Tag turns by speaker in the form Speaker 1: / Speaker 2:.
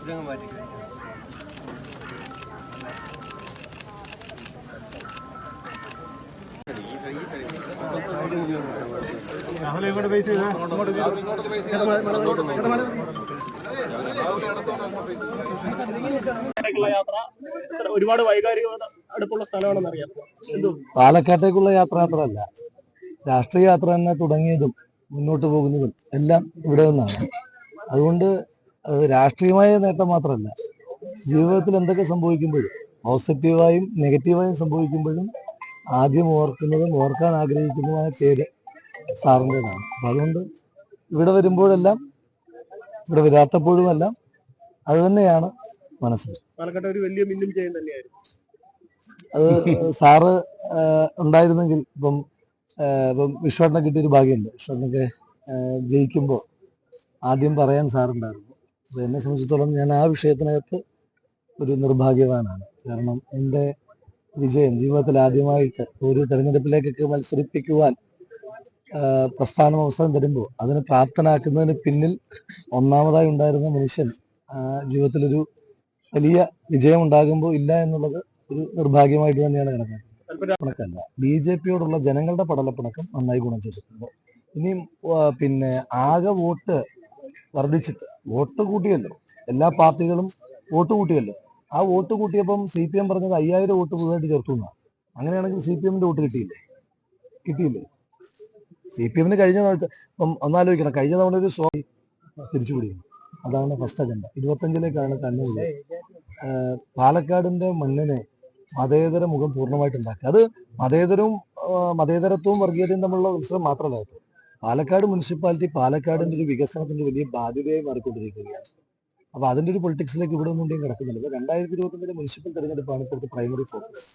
Speaker 1: ഇതങ്ങ് മാറ്റി.
Speaker 2: ഇടയ്ക്കുള്ള യാത്ര ഇത്ര ഒരുപാട് വൈകാരിക അടുപ്പുള്ള സ്ഥലമാണെന്നറിയാം
Speaker 3: പാലക്കാട്ടേക്കുള്ള യാത്ര മാത്രമല്ല രാഷ്ട്രീയ യാത്ര തന്നെ തുടങ്ങിയതും മുന്നോട്ട് പോകുന്നതും എല്ലാം ഇവിടെ നിന്നാണ്. അതുകൊണ്ട് അത് രാഷ്ട്രീയമായ നേട്ടം മാത്രമല്ല. ജീവിതത്തിൽ എന്തൊക്കെ സംഭവിക്കുമ്പോഴും പോസിറ്റീവായും നെഗറ്റീവായും സംഭവിക്കുമ്പോഴും ആദ്യം ഓർക്കുന്നതും ഓർക്കാൻ ആഗ്രഹിക്കുന്നതുമായ പേര് സാറിന്റെതാണ്. അപ്പം അതുകൊണ്ട് ഇവിടെ വരുമ്പോഴെല്ലാം ഇവിടെ വരാത്തപ്പോഴുമെല്ലാം അത് തന്നെയാണ് മനസ്സിൽ.
Speaker 2: പാലക്കാട് ഒരു വലിയ മിന്നും ജയം തന്നെയായിരുന്നു.
Speaker 3: അത് സാറ് ഉണ്ടായിരുന്നെങ്കിൽ ഇപ്പം ഇപ്പം വിശ്വണ്ണ കിട്ടിയൊരു ഭാഗ്യമുണ്ട്. വിശ്വണ്ണൊക്കെ ജയിക്കുമ്പോൾ ആദ്യം പറയാൻ സാറുണ്ടായിരുന്നു. അപ്പോൾ എന്നെ സംബന്ധിച്ചിടത്തോളം ഞാൻ ആ വിഷയത്തിനകത്ത് ഒരു നിർഭാഗ്യവാനാണ്. കാരണം എന്റെ വിജയം ജീവിതത്തിൽ ആദ്യമായിട്ട് ഒരു തെരഞ്ഞെടുപ്പിലേക്കൊക്കെ മത്സരിപ്പിക്കുവാൻ പ്രസ്ഥാനം അവസരം തരുമ്പോൾ അതിന് പ്രാപ്തനാക്കുന്നതിന് പിന്നിൽ ഒന്നാമതായി ഉണ്ടായിരുന്ന മനുഷ്യൻ ജീവിതത്തിലൊരു വലിയ വിജയം ഉണ്ടാകുമ്പോൾ ഇല്ല എന്നുള്ളത് ഒരു നിർഭാഗ്യമായിട്ട് തന്നെയാണ് കണക്കാക്കുന്നത് പിണക്കല്ല ബി ജെ പിയോടുള്ള ജനങ്ങളുടെ പടലപ്പിണക്കം നന്നായി ഗുണം ചെയ്തിട്ടുണ്ട്. ഇനിയും പിന്നെ ആകെ വോട്ട് വർദ്ധിച്ചിട്ട് വോട്ട് കൂട്ടിയല്ലോ. എല്ലാ പാർട്ടികളും വോട്ട് കൂട്ടിയല്ലോ. ആ വോട്ട് കൂട്ടിയപ്പം സി പി എം പറഞ്ഞത് അയ്യായിരം വോട്ട് പുതുതായിട്ട് ചേർത്തു എന്നാണ്. അങ്ങനെയാണെങ്കിൽ സി പി എമ്മിന്റെ വോട്ട് കിട്ടിയില്ലേ? കിട്ടിയില്ലേ? സി പി എമ്മിന് കഴിഞ്ഞ ഇപ്പം ഒന്നാലോചിക്കണം കഴിഞ്ഞ തവണ ഒരു സ്വാ തിരിച്ചു പിടിക്കണം അതാണ് ഫസ്റ്റ് അജണ്ട ഇരുപത്തഞ്ചിലേക്കാണ് തന്നെ പാലക്കാടിന്റെ മണ്ണിനെ മതേതര മുഖം പൂർണമായിട്ട് ഉണ്ടാക്കുക. അത് മതേതരവും മതേതരത്വവും വർഗീയതയും തമ്മിലുള്ള മത്സരം മാത്രമല്ല പാലക്കാട് മുനിസിപ്പാലിറ്റി പാലക്കാടിന്റെ ഒരു വികസനത്തിന്റെ വലിയ ബാധ്യതയായി മാറിക്കൊണ്ടിരിക്കുകയാണ്. അപ്പൊ അതിന്റെ ഒരു പൊളിറ്റിക്സിലേക്ക് ഇവിടെ ഒന്നും കിടക്കുന്നില്ല. രണ്ടായിരത്തി ഇരുപത്തി മുനിസിപ്പൽ തെരഞ്ഞെടുപ്പാണ് ഇപ്പോഴത്തെ പ്രൈമറി ഫോക്കസ്